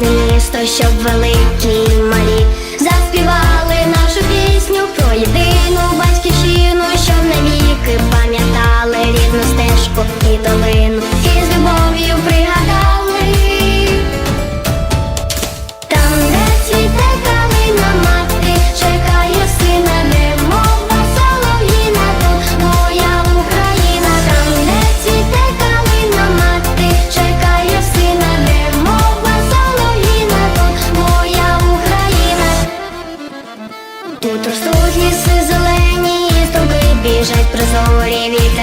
Місто, щоб вели Тут ростуть ліси зелені, струби біжать прозорі віта.